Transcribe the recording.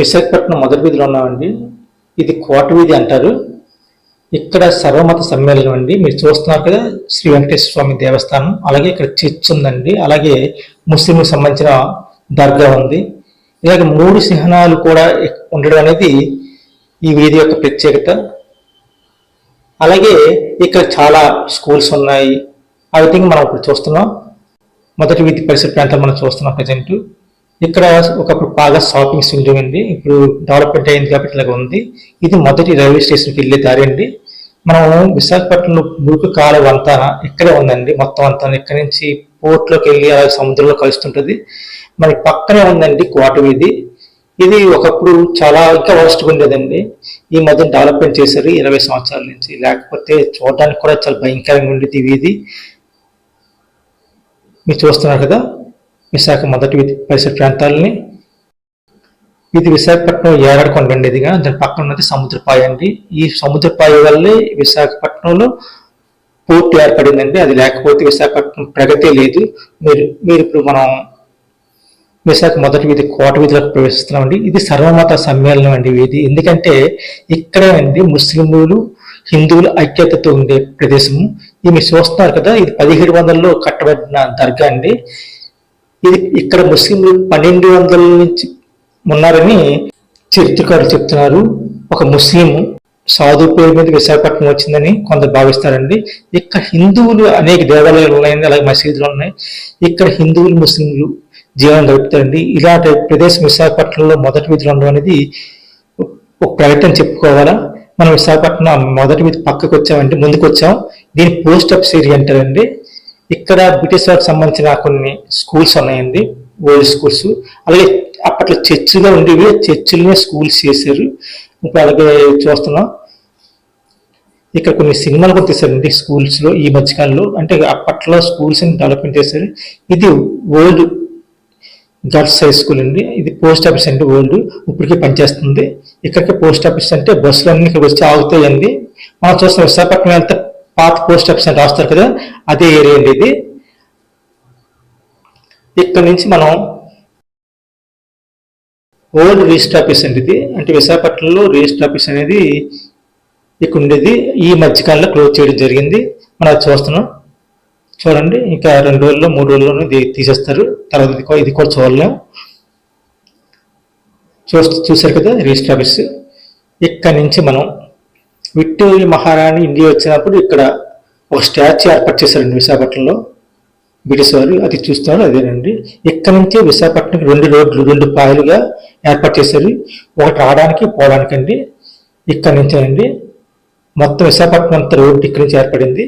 విశాఖపట్నం మొదటి వీధిలో ఉన్నామండి. ఇది కోట వీధి అంటారు. ఇక్కడ సర్వమత సమ్మేళనం అండి. మీరు చూస్తున్నారు కదా శ్రీ వెంకటేశ్వర స్వామి దేవస్థానం. అలాగే ఇక్కడ చర్చ్ ఉందండి. అలాగే ముస్లింకి సంబంధించిన దర్గా ఉంది. ఇలాగే మూడు సిహ్నాలు కూడా ఉండడం అనేది ఈ వీధి యొక్క ప్రత్యేకత. అలాగే ఇక్కడ చాలా స్కూల్స్ ఉన్నాయి. అవి థింక్ మనం ఇప్పుడు చూస్తున్నాం. మొదటి వీధి పరిసర ప్రాంతాలు మనం చూస్తున్నాం ప్రజెంట్. ఇక్కడ ఒకప్పుడు బాగా షాపింగ్ సెంటర్ అండి ఇప్పుడు డెవలప్మెంట్ అయింది కాబట్టి ఇలాగ ఉంది. ఇది మొదటి రైల్వే స్టేషన్కి వెళ్ళే దారి అండి. మనం విశాఖపట్నంలో మురుకు కాల వంతన ఇక్కడే ఉందండి. మొత్తం అంతా ఇక్కడ నుంచి పోర్ట్లోకి వెళ్ళి అలాగే సముద్రంలో కలుస్తుంటుంది. మనకి పక్కనే ఉందండి కోట వీధి ఇది ఒకప్పుడు చాలా ఇంకా వరస్ట్గా ఉండేదండి. ఈ మధ్య డెవలప్మెంట్ చేశారు ఇరవై సంవత్సరాల నుంచి. లేకపోతే చూడడానికి కూడా చాలా భయంకరంగా ఉండేది వీధి మీరు చూస్తున్నారు కదా? విశాఖ మొదటి పరిసర ప్రాంతాలని ఇది విశాఖపట్నం ఏడాడుకొని అండి ఇదిగా దాని పక్కన ఉన్నది సముద్రపాయ అండి. ఈ సముద్రపాయ వల్లే విశాఖపట్నంలో పోర్ట్ ఏర్పడిందండి. అది లేకపోతే విశాఖపట్నం ప్రగతి లేదు. మీరు మీరు ఇప్పుడు మనం విశాఖ మొదటి వీధి కోట వీధిలోకి ప్రవేశిస్తున్నామండి. ఇది సర్వమత సమ్మేళనం అండి వీధి. ఎందుకంటే ఇక్కడే అండి ముస్లింలు హిందువులు ఐక్యతతో ఉండే ప్రదేశము. ఇది మీరు చూస్తున్నారు కదా ఇది పదిహేడు వందల్లో కట్టబడిన దర్గా అండి. ఇది ఇక్కడ ముస్లింలు పన్నెండు వందల నుంచి ఉన్నారని చరిత్రకారులు చెప్తున్నారు. ఒక ముస్లిం సాధు పేరు మీద విశాఖపట్నం వచ్చిందని కొందరు భావిస్తారండి. ఇక్కడ హిందువులు అనేక దేవాలయాలు ఉన్నాయండి అలాగే మసీదులు ఉన్నాయి. ఇక్కడ హిందువులు ముస్లింలు జీవనం గడుపుతారండి. ఇలాంటి ప్రదేశం విశాఖపట్నంలో మొదటి వీధిలో ఉండడం అనేది ఒక ప్రయత్నం చెప్పుకోవాలా? మనం విశాఖపట్నం మొదటి వీధి పక్కకు వచ్చామంటే ముందుకు వచ్చాం దీని పోస్ట్ ఆఫీస్ ఏరియా అంటారండి. ఇక్కడ బ్రిటిష్ వారికి సంబంధించిన కొన్ని స్కూల్స్ ఉన్నాయండి ఓల్డ్ స్కూల్స్. అలాగే అప్పట్లో చర్చిలో ఉండేవి చర్చిలోనే స్కూల్స్ చేశారు. ఇప్పుడు అలాగే చూస్తున్నాం. ఇక్కడ కొన్ని సినిమాలు కూడా తీశారండి స్కూల్స్లో ఈ మధ్యకాలంలో. అంటే అప్పట్లో స్కూల్స్ డెవలప్మెంట్ చేశారు. ఇది ఓల్డ్ గర్ల్స్ హై స్కూల్ అండి. ఇది పోస్ట్ ఆఫీస్ అండి ఓల్డ్. ఇప్పటికే పనిచేస్తుంది. ఇక్కడికి పోస్ట్ ఆఫీస్ అంటే బస్సులు అన్ని ఇక్కడ వచ్చి ఆగుతాయండి. మనం చూస్తాం విశాఖపట్నం వెళ్తే పాత పోస్ట్ ఆఫీస్ అని రాస్తారు కదా అదే ఏరియా అండి ఇది. ఇక్కడ నుంచి మనం ఓల్డ్ రిజిస్టర్ ఆఫీస్ అండి ఇది. అంటే విశాఖపట్నంలో రిజిస్టర్ ఆఫీస్ అనేది ఇక్కడ ఉండేది. ఈ మధ్యకాలంలో క్లోజ్ చేయడం జరిగింది. మనం అది చూస్తున్నాం. చూడండి ఇంకా రెండు రోజుల్లో మూడు రోజుల్లో ఇది తీసేస్తారు. తర్వాత ఇది కూడా- ఇది కూడా చూడలేం. చూస్తూ చూశారు కదా రిజిస్టర్ ఆఫీస్. ఇక్కడ నుంచి మనం విక్టోరియా మహారాణి ఇండియా వచ్చినప్పుడు ఇక్కడ ఒక స్టాచ్యూ ఏర్పాటు చేశారండి విశాఖపట్నంలో. బ్రిటిష్ వారు అది చూస్తున్నారు అదేనండి. ఇక్కడ నుంచి విశాఖపట్నం రెండు రోడ్లు రెండు పాయలుగా ఏర్పాటు చేశారు. ఒకటి రావడానికి పోవడానికండి. ఇక్కడ నుంచే అండి మొత్తం విశాఖపట్నం అంతా రోడ్డు ఇక్కడి నుంచి ఏర్పడింది.